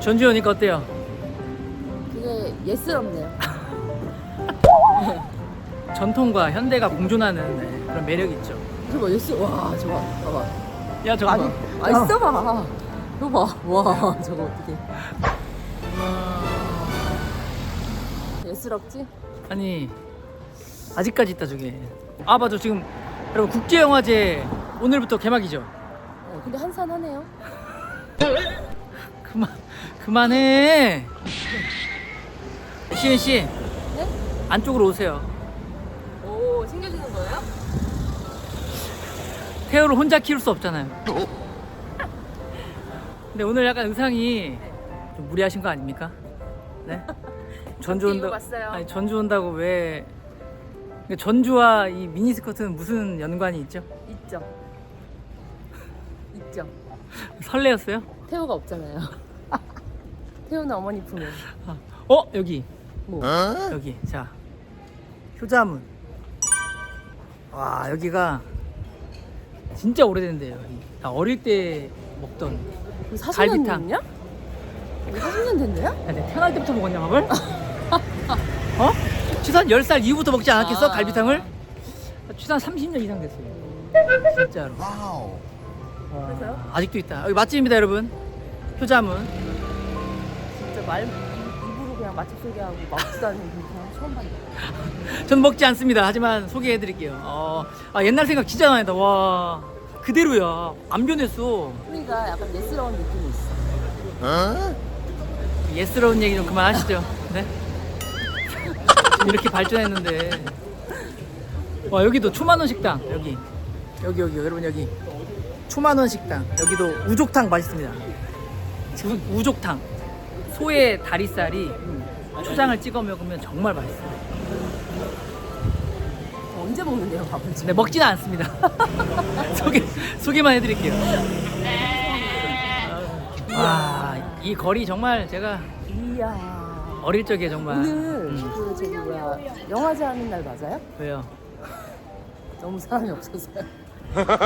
전주 오니까 어때요? 되게 예스럽네요. 전통과 현대가 공존하는 네, 그런 매력이 있죠. 저거 예스, 와, 저거, 봐봐. 야 저거 아니, 봐. 아니, 써봐. 이거 봐. 와, 저거 어떻게. 예스럽지? 아니 아직까지 있다 저게. 아 맞아 지금 여러분 국제영화제 오늘부터 개막이죠. 어, 근데 한산하네요. 그만 그만해. 시은 씨 네? 안쪽으로 오세요. 오, 챙겨주는 거예요? 태호를 혼자 키울 수 없잖아요. 근데 오늘 약간 의상이 좀 무리하신 거 아닙니까? 네? 전주 함께 온다. 입어봤어요. 아니 전주 온다고 왜? 전주와 이 미니스커트는 무슨 연관이 있죠? 있죠. 있죠. 설레었어요? 태호가 없잖아요. 태호는 어머니 품에. 아, 어 여기 뭐. 여기 자 효자문. 와 여기가 진짜 오래된데요. 여기. 나 어릴 때 먹던. 이거 40년 갈비탕. 됐냐? 이거 40년 됐네요? 야, 내가 태어날 때부터 먹었냐 밥을? 어? 취산 10살 이후부터 먹지 않았겠어? 아. 갈비탕을? 취산 30년 이상 됐어요 진짜로 Wow. 와, 그래서요? 아직도 있다 여기 맛집입니다 여러분 효자문 진짜 말 입으로 그냥 맛집 소개하고 맛지도 않는 그냥 처음 봤네. 전 먹지 않습니다. 하지만 소개해드릴게요. 어, 아, 옛날 생각 진짜 많이 난다. 와 그대로야. 안 변했어 그러니까 약간 예스러운 느낌이 있어. Huh? 예스러운 얘기 좀 그만하시죠. 네? 이렇게 발전했는데. 와 여기도 초만원 식당. 여기. 여기 여기. 여러분 여기. 초만원 식당. 여기도 우족탕 맛있습니다. 지금 우족탕 소의 다리살이 초장을 찍어 먹으면 정말 맛있어요 언제 먹는데요, 밥을 지금? 근데 먹지는 않습니다 소개, 소개만 해드릴게요 와 이 거리 정말 제가 이야. 어릴 적에 정말 오늘 음, 그 저기 뭐야 영화제 하는 날 맞아요? 왜요? 너무 사람이 없어서요.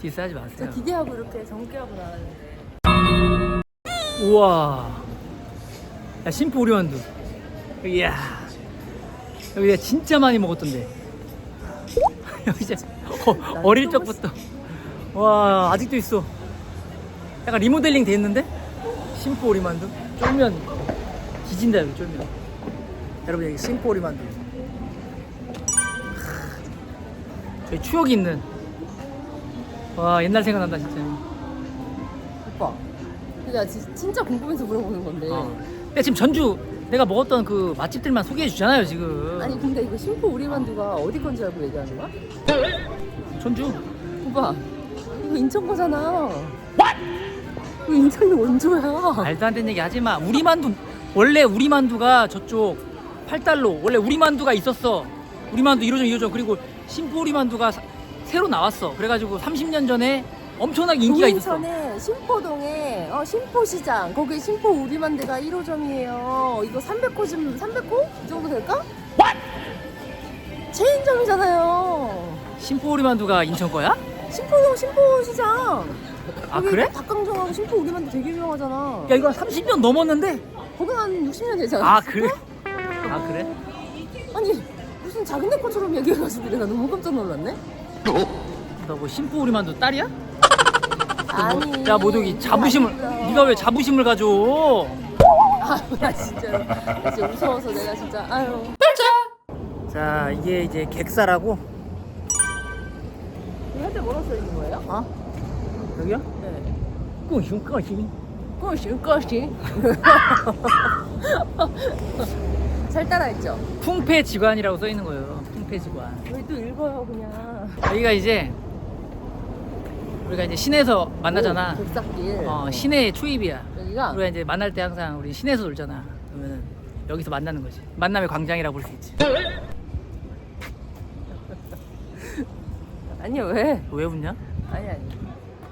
디스하지 저 마세요 기대하고 이렇게 정기하고 나왔는데. 우와. 야, 심포 오리만두. 이야. 여기 내가 진짜 많이 먹었던데. 여기 진짜 어, 어릴 적부터. 와, 아직도 있어. 약간 리모델링 돼 있는데? 심포 오리만두. 쫄면. 기진다, 여기 쫄면. 여러분, 여기 심포 오리만두. 하, 저희 추억이 있는. 와, 옛날 생각난다, 진짜. 오빠. 그러니까 지- 진짜 궁금해서 물어보는 건데. 어. 근데 지금 전주 내가 먹었던 그 맛집들만 소개해 주잖아요 지금 아니 근데 이거 심포 우리만두가 어디 건지 알고 얘기하는 거야? 전주 오빠 이거 인천 거잖아. 이거 인천 원조야. 말도 안 되는 얘기 하지 마 우리 만두 원래 우리 만두가 저쪽 팔달로 원래 우리 만두가 있었어 우리 만두 1호점 2호점 그리고 심포 우리 만두가 사- 새로 나왔어 그래가지고 30년 전에 엄청나게 인기가 있었어 동인천에 심포동에 어, 심포시장 거기 심포 우리만두가 1호점이에요. 이거 300호 좀 300호 이 정도 될까? 체인점이잖아요. 심포 우리 만두가 인천 거야? 심포동 심포시장. 아 거기 그래? 닭강정하고 심포 우리만두 되게 유명하잖아. 야 이거 한 30년 넘었는데 거기 한 60년 되잖아. 아 그래? 아 그래? 아니 무슨 작은 내 것처럼 얘기해가지고 내가 너무 깜짝 놀랐네. 너 뭐 심포 우리 만두 딸이야? 아니. 야 모독이 자부심을. 네가 왜 자부심을 가져 아유 나 진짜 나 진짜 무서워서 내가 진짜 아유. 자 이게 이제 객사라고 이거 한테 뭐라고 써 있는 거예요? 어? 여기요? 네. 꾸슝 꾸슝 꼬시 꼬시. 잘 따라했죠. 풍패 직관이라고 써 있는 거예요 풍패 직관 왜 또 읽어요 그냥. 여기가 이제 우리가 이제 시내에서 만나잖아 오, 객사길. 어 시내 초입이야 여기가 우리가 이제 만날 때 항상 우리 시내에서 놀잖아 그러면 여기서 만나는 거지 만남의 광장이라고 볼 수 있지 아니 왜? 왜 웃냐? 아니 아니.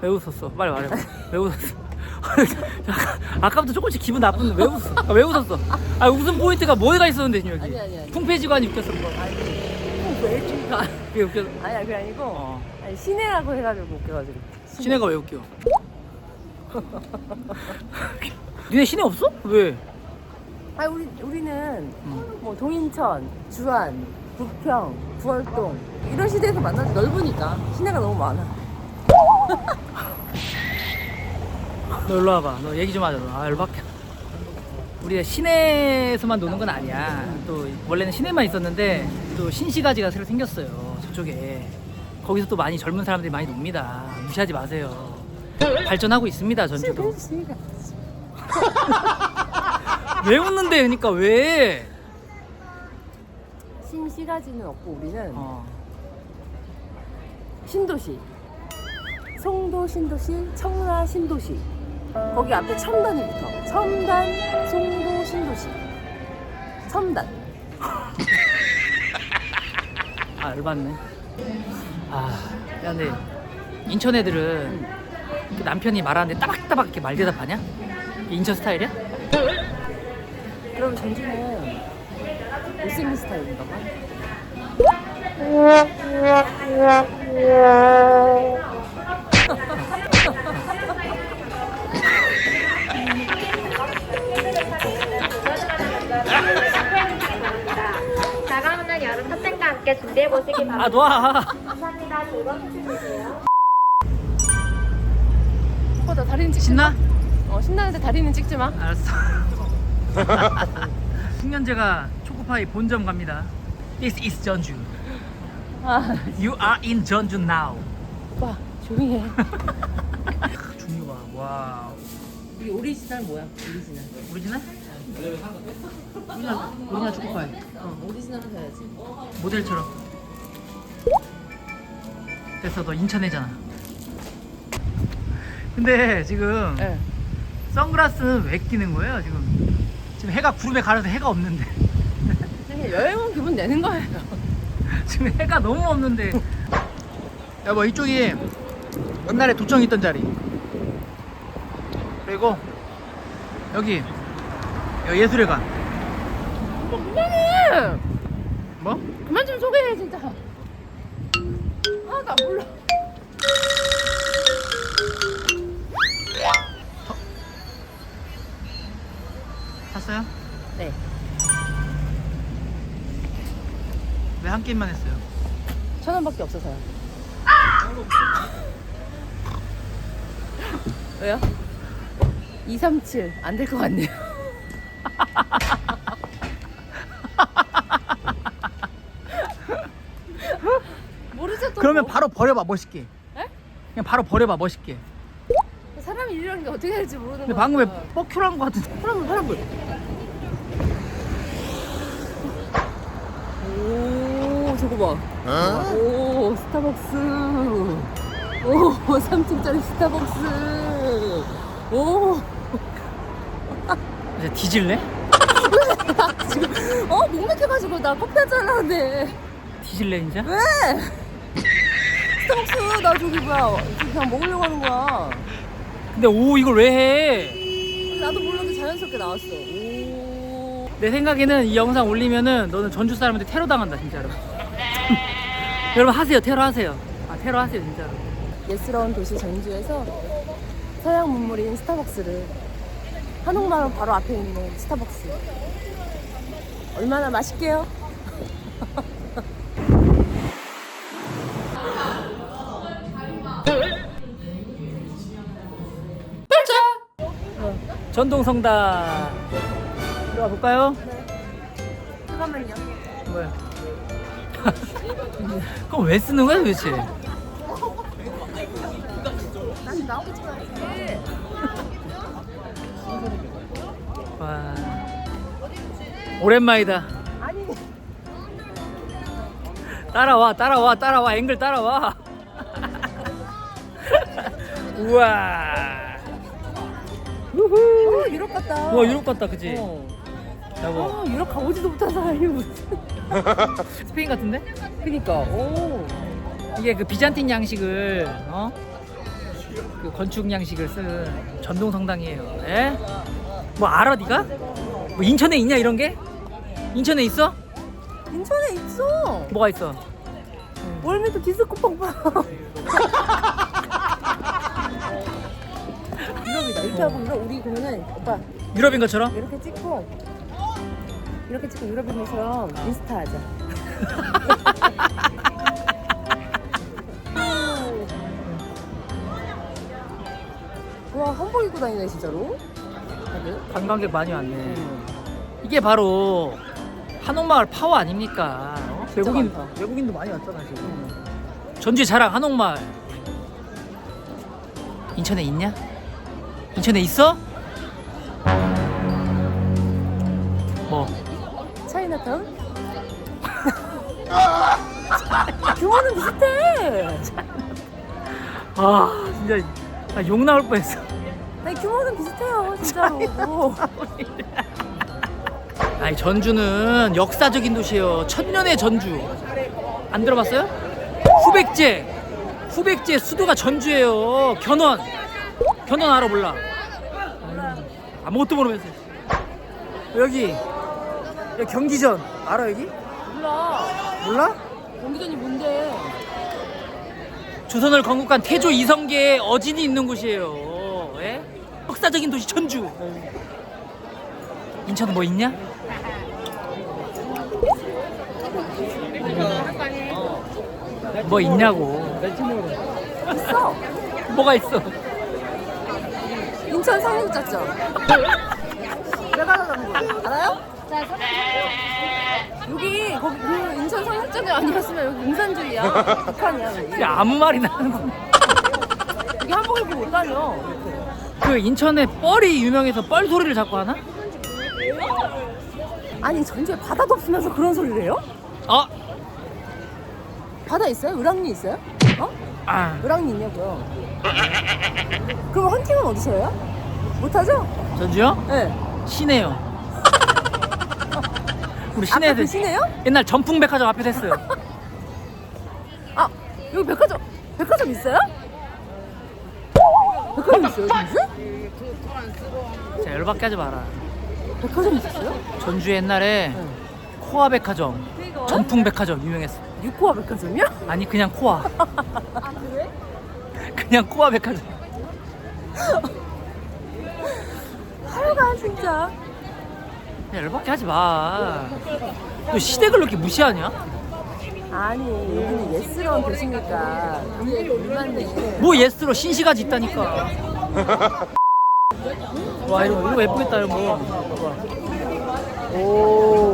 왜 웃었어? 빨리 말해봐 왜 웃었어? 아까부터 조금씩 기분 나쁜데 왜 웃었어? 아, 왜 웃었어? 아 웃음 포인트가 뭐가 있었는데 지금 여기 아니, 아니, 아니. 풍패지관이 웃겼어 뭐. 아니. 왜 줄까? 그게 웃겼어 아니야 그게 아니고. 어. 아니 시내라고 해가지고 웃겨가지고. 시내가 왜 웃겨? 니네 시내 없어? 왜? 아 우리 우리는 응. 뭐 동인천, 주안, 부평, 부월동 이런 시대에서 만나서 넓으니까 시내가 너무 많아. 너 일로 와봐. 너 얘기 좀 하자. 너. 아, 열받게. 우리가 시내에서만 노는 건 아니야. 또 원래는 시내만 있었는데 또 신시가지가 새로 생겼어요. 저쪽에. 거기서 또 많이 젊은 사람들이 많이 놉니다. 무시하지 마세요. 발전하고 있습니다, 전주도. 왜 웃는데, 그러니까 왜? 신시가지는 없고 우리는 어. 신도시, 송도 신도시, 청라 신도시. 거기 앞에 첨단이 붙어. 첨단, 송도 신도시. 첨단. 아, 열받네. 아, 야, 근데 인천 애들은 그 남편이 말하는데 따박따박 이렇게 말 대답하냐? 이게 인천 스타일이야? 그럼 전주는 못생긴 스타일인가 봐. 함께 준비해 보시기 바랍니다. 아, 놔. 감사합니다. 즐거운 시간 되세요. 어, 나 다리는 찍지 신나? 마. 어, 신나는데 다리는 찍지 마. 알았어. 숙련제가 초코파이 본점 갑니다. This is 전주. 아, You are in 전주 now. 오빠, 조용히 해. 종류가 와우. 이 오리지널 뭐야? 오리지널. 오리지널? 오리지널 오리지널 초코파이. 어, 오리지널로 사야지. 모델처럼. 됐어, 너 인천애잖아. 근데 지금 네. 선글라스는 왜 끼는 거예요? 지금 지금 해가 구름에 가려서 해가 없는데 그냥 여행 온 기분 내는 거예요. 지금 해가 너무 없는데. 여보 이쪽이 옛날에 도청 있던 자리. 그리고 여기 여기 예술회관. 그만해! 뭐? 그만 좀 소개해, 진짜. 아, 나 몰라. 샀어요? 네. 왜 한 게임만 했어요? 천 원밖에 없어서요. 왜요? 237. 안 될 것 같네요. 모르죠, 또. 그러면 뭐. 바로 버려봐 멋있게. 에? 그냥 바로 버려봐 멋있게. 사람이 이러는 게 어떻게 될지 모르는 근데 거 방금 왜 뻑큐란 거 같은데? 파란불. 오, 저거 봐. 오, 스타벅스. 오, 3층짜리 스타벅스. 오, 이제 뒤질래? 지금, 어, 목맥혀가지고 나 커피 한잔 하려는데. 뒤질래 이제? 왜? 스타벅스, 나 저기 뭐야. 그냥 먹으려고 하는 거야. 근데 오 이걸 왜 해? 나도 모르게 자연스럽게 나왔어. 오. 내 생각에는 이 영상 올리면은 너는 전주 사람한테 테러 당한다 진짜로. 여러분 하세요 테러 하세요. 아 테러 하세요 진짜로. 예스러운 도시 전주에서 서양 문물인 스타벅스를 한옥마을 바로 앞에 있는 스타벅스 얼마나 맛있게요? 전동성당 들어가 볼까요? 잠깐만요 뭐야? 그럼 왜 쓰는 거야 도대체? 오랜만이다. 아니 따라와 따라와 따라와 앵글 따라와. 우와. 우후. 어 유럽 같다 와 유럽 같다 그지? 어. 여보 어, 유럽 가보지도 못한 사람이 무슨 스페인 같은데? 그니까 오 이게 그 비잔틴 양식을 어? 그 건축 양식을 쓴 전동 성당이에요. 예? 뭐 알아 네가? 뭐 인천에 있냐 이런 게? 인천에 있어? 인천에 있어 뭐가 있어? 월미도 디스코 팡팡 유럽 하고 이러 우리 그러면은 오빠 유럽인 것처럼? 이렇게 찍고 이렇게 찍고 유럽인 것처럼 인스타 하자. 와 한복 입고 다니네 진짜로. 다들. 관광객 많이 왔네. 이게 바로 한옥마을 파워 아닙니까? 어? 외국인 많다. 외국인도 많이 왔잖아 지금. 전주의 자랑 한옥마을. 인천에 있냐? 인천에 있어? 뭐? 차이나타운? 규모는 비슷해. 아 진짜 아, 욕 나올 뻔했어. 아니 규모는 비슷해요 진짜로. 아니 전주는 역사적인 도시예요. 천년의 전주. 안 들어봤어요? 후백제. 후백제 수도가 전주예요. 견원. 견원 알아 몰라? 아무것도 모르면서. 여기 여기 경기전 알아 여기? 몰라. 몰라? 경기전이 뭔데? 조선을 건국한 태조 이성계의 어진이 있는 곳이에요. 예? 역사적인 도시 전주. 인천은 뭐 있냐? 뭐 있냐고. 있어. 뭐가 있어? 인천 상륙작전. 내가 거 알아요? 여기 거기 그 인천 상륙작전 아니었으면 여기 공산주의야. 북한이야 여기. 야, 아무 말이나 하는 거. 여기 한복 입고 못 다녀. 그 인천에 뻘이 유명해서 뻘 소리를 자꾸 하나? 아니 전주에 바다도 없으면서 그런 소리를 해요? 어? 바다 있어요? 을왕리 있어요? 어? 아, 을왕리 있냐고요? 그럼 헌팅은 어디서 해요? 못하죠? 전주요? 네. 시내요. 우리 아까 시내에서 그 시내요? 옛날 전풍백화점 앞에서 했어요. 아 여기 백화점 백화점 있어요? 백화점 있어요 전주? 자, 열받게 하지 마라. 백화점 있었어요? 전주 옛날에 응. 코아 백화점, 전풍 백화점 유명했어. 육호화 백화점이요? 아니 그냥 코아. 아 그래? 그냥 코아 백화점. 하여간 진짜 야, 열받게 하지 마. 너 시댁을 그렇게 무시하냐? 아니 여기는 예스러운 도시니까 일반인 뭐 예스로 신시가지 있다니까. 와 이거 이거 예쁘겠다 이런 거. 오.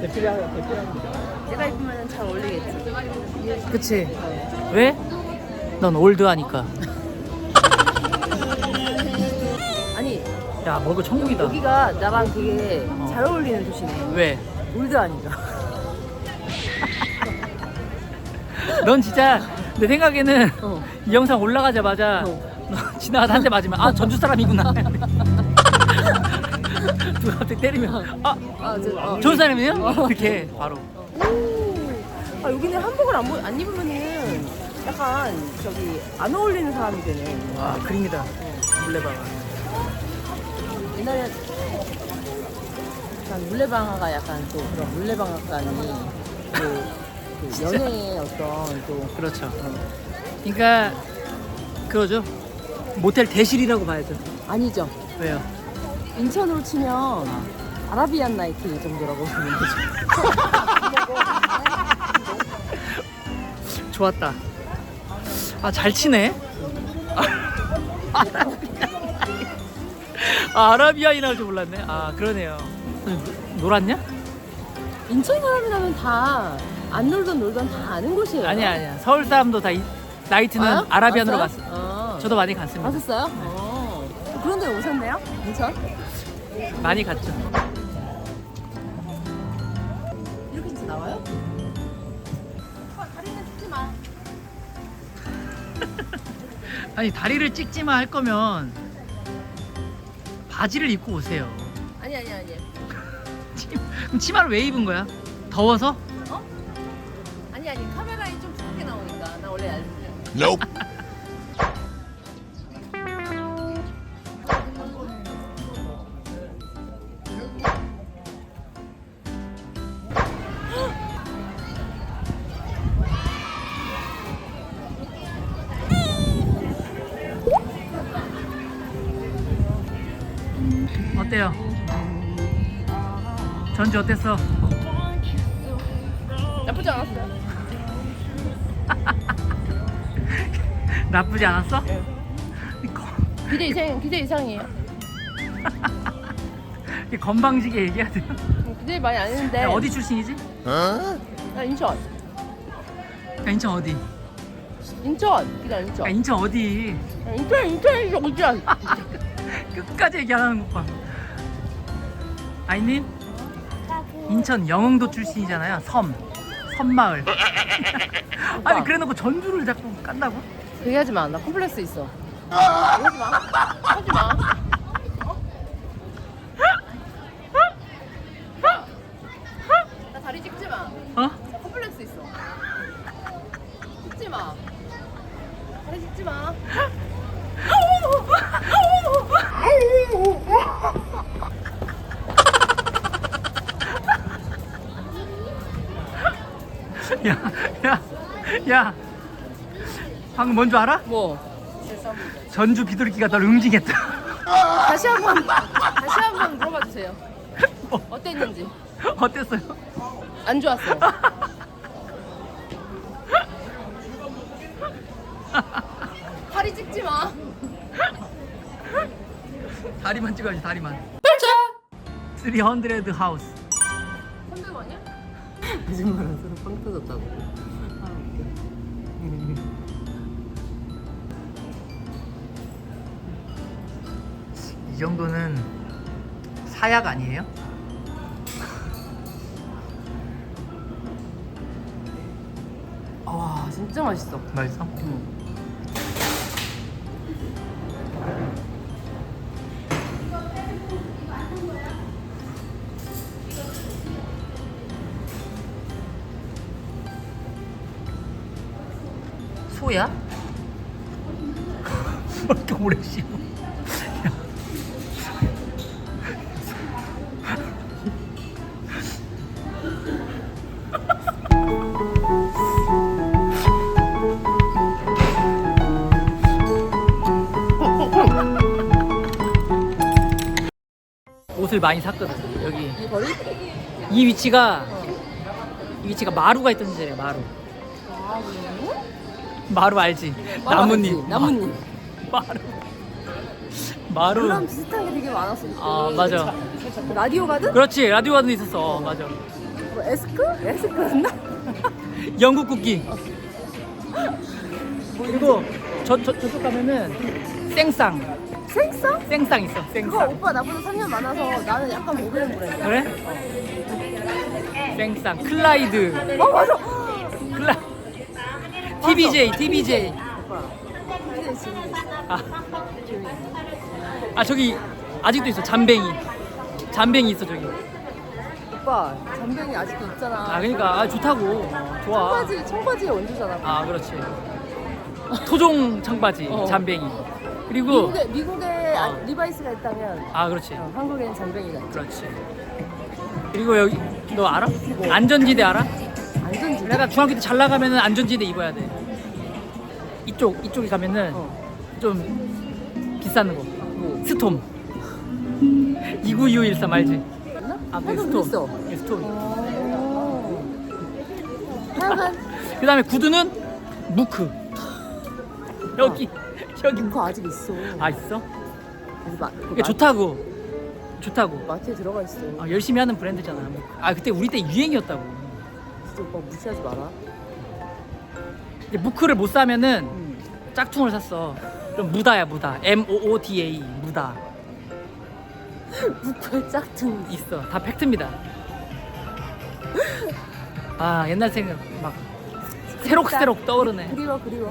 내가 입으면 잘 어울리겠지 그치? 왜? 넌 올드하니까. 아니 야 먹을 천국이다. 여기가 나랑 되게 잘 어울리는 도시네 왜? 올드 아닌가 넌 진짜 내 생각에는 어. 이 영상 올라가자마자 어. 너 지나가다 한 대 맞으면 아 전주 사람이구나. 누가 갑자기 때리면 아 아, 저, 어. 좋은 사람이에요? 이렇게 바로. 아 여기는 한복을 안, 보- 안 입으면은 약간 저기 안 어울리는 사람이 되네 와 그림이다. 물레방아. 옛날에 약간 물레방아가 약간 또 그런 물레방아간이 그, 그 연애의 어떤 또 그렇죠. 그러니까 그거죠. 모텔 대실이라고 봐야죠. 아니죠 왜요? 인천으로 치면 아라비안 나이트 정도라고 보면 되죠 좋았다. 아 잘 치네. 아, 아라비아인 할줄 몰랐네. 아 그러네요. 노- 놀았냐? 인천 사람이라면 다 안 놀던 놀던 다 아는 곳이에요 아니야 아니야. 서울 사람도 다 이- 나이트는 와요? 아라비안으로? 갔어. 어. 저도 많이 갔습니다. 가셨어요? 어. 그런 데 오셨네요? 인천? 많이 갔죠. 이렇게 해서 나와요? 다리는 찍지 마. 아니 다리를 찍지만 할 거면 바지를 입고 오세요. 아니 아니 아니. 치- 그럼 치마를 왜 입은 거야? 더워서? 아니 아니 카메라에 좀 부럽게 나오니까 나 원래 알지. Nope. 전주 어땠어? 나쁘지 않았어요. 나쁘지 않았어? 예. 거- 기대 이상 기대 이상이에요. 이게 건방지게 얘기해야 돼요? 기대 많이 안 했는데. 야, 어디 출신이지? 나 인천. 야, 인천 어디? 인천. 기대 인천. 야, 인천 어디? 야, 인천 인천이 어디야? 끝까지 얘기 안 하는 것 봐. 아이님, 인천 영흥도 출신이잖아요. 섬. 섬마을. 아니, 그래 놓고 전주를 자꾸 깐다고? 그게 하지 마. 나 컴플렉스 있어. 하지 마. 하지 마. 어? 나 다리 찍지 마. 어? 나 컴플렉스 있어. 찍지 마. 다리 찍지 마. 야, 야, 야. 방금 뭔 줄 알아? 뭐? 전주 비둘기가 널 응징했다. 다시 한번 다시 한번 물어봐 주세요. 어, 어땠는지. 어땠어요? 안 좋았어요. 다리 찍지 마. 다리만 찍어야지, 다리만. 300 하우스. 300원이야? 거짓말한 소리 빵 터졌다고. 이 정도는 사약 아니에요? 아 진짜 맛있어. 맛있어? 소야? 왜 이렇게 오래 씹어? 옷을 많이 샀거든 여기 이 위치가 이 위치가 마루가 있던 자리야 마루? 마루 알지? 나뭇잎 나뭇잎. 마루 마루 그랑 비슷한 게 되게 많았어. 아 맞아 라디오 가든? 그렇지 라디오 가든 있었어 어, 맞아 뭐 에스크? 에스크였나? 영국 국기 그리고 저, 저, 저쪽 가면은 생쌍 생쌍? 생쌍 있어 그거 생쌍 오빠 나보다 3년 많아서 나는 약간 모르는 브랜드. 그래? 생쌍 클라이드 어 맞아. TBJ TBJ 아, 아 저기 아직도 있어 잠뱅이 잠뱅이 있어 저기 오빠 잠뱅이 아직도 있잖아. 아 그러니까 아, 좋다고 어, 좋아 청바지 청바지의 원조잖아. 아 그렇지 토종 청바지 어. 잠뱅이 그리고 미국에 미국에 아, 어. 리바이스가 있다면 아 그렇지 어, 한국에는 잠뱅이가 있죠. 그렇지 그리고 여기 너 알아? 안전지대 알아? 안전지. 내가 중학교 때 잘 나가면은 안전지대 입어야 돼 이쪽 이쪽에 가면은 어. 좀 비싼 거 뭐? 스톰 29213 알지? 아, 그 스톰. 그랬어. 예, 스톰. 오. 하여간 그 다음에 구두는 무크. 여기, 여기. 그거 아직 있어. 아, 있어? 마, 그 이게 좋다고. 좋다고. 마, 마트에 들어가 있어. 아, 열심히 하는 브랜드잖아. 무크. 아, 그때 우리 때 유행이었다고. 진짜 오빠 무시하지 마라. 이제 무크를 못 사면은 응. 짝퉁을 샀어. 그럼 무다야, 무다. M-O-O-D-A, 무다. 무털 짝퉁. 있어. 다 팩트입니다. 아, 옛날 생각 막 새록새록 떠오르네. 그리워 그리워.